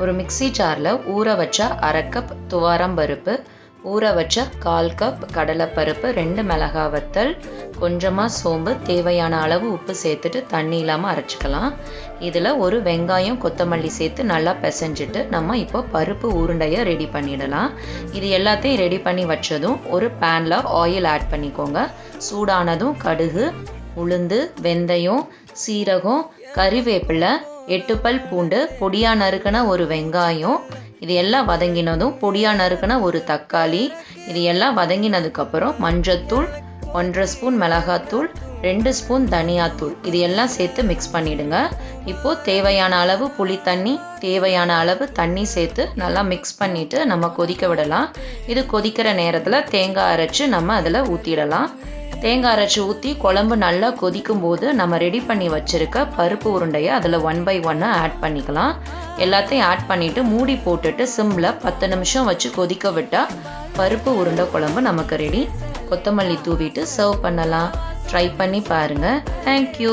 ஒரு மிக்ஸி ஜாரில் ஊற வச்ச அரை கப் துவாரம் பருப்பு ஊற வச்ச கால் கப் கடலைப்பருப்பு ரெண்டு மிளகாய் வத்தல் கொஞ்சமாக சோம்பு தேவையான அளவு உப்பு சேர்த்துட்டு தண்ணி இல்லாமல் அரைச்சிக்கலாம். இதில் ஒரு வெங்காயம் கொத்தமல்லி சேர்த்து நல்லா பிசைஞ்சிட்டு நம்ம இப்போ பருப்பு உருண்டையை ரெடி பண்ணிடலாம். இது எல்லாத்தையும் ரெடி பண்ணி வச்சதும் ஒரு பேனில் ஆயில் ஆட் பண்ணிக்கோங்க. சூடானதும் கடுகு உளுந்து வெந்தயம் சீரகம் கறிவேப்பிலை எட்டு பல் பூண்டு பொடியா நறுக்கின ஒரு வெங்காயம் இது எல்லாம் வதங்கினதும் பொடியா நறுக்கின ஒரு தக்காளி இது எல்லாம் வதங்கினதுக்கப்புறம் மஞ்சத்தூள் ஒன்றரை ஸ்பூன் மிளகாத்தூள் ரெண்டு ஸ்பூன் தனியாத்தூள் இது எல்லாம் சேர்த்து மிக்ஸ் பண்ணிவிடுங்க இப்போது தேவையான அளவு புளி தண்ணி தேவையான அளவு தண்ணி சேர்த்து நல்லா மிக்ஸ் பண்ணிவிட்டு நம்ம கொதிக்க விடலாம். இது கொதிக்கிற நேரத்தில் தேங்காய் அரைச்சி நம்ம அதில் ஊற்றிடலாம் தேங்காய் அரைச்சி ஊற்றி குழம்பு நல்லா கொதிக்கும் போது நம்ம ரெடி பண்ணி வச்சுருக்க பருப்பு உருண்டையை அதில் ஒன் பை ஒன்னாக ஆட் பண்ணிக்கலாம். எல்லாத்தையும் ஆட் பண்ணிவிட்டு மூடி போட்டுட்டு சிம்மில் பத்து நிமிஷம் வச்சு கொதிக்க விட்டால் பருப்பு உருண்டை குழம்பு நமக்கு ரெடி கொத்தமல்லி தூவிட்டு சர்வ் பண்ணலாம். ட்ரை பண்ணி பாருங்கள் தேங்க்யூ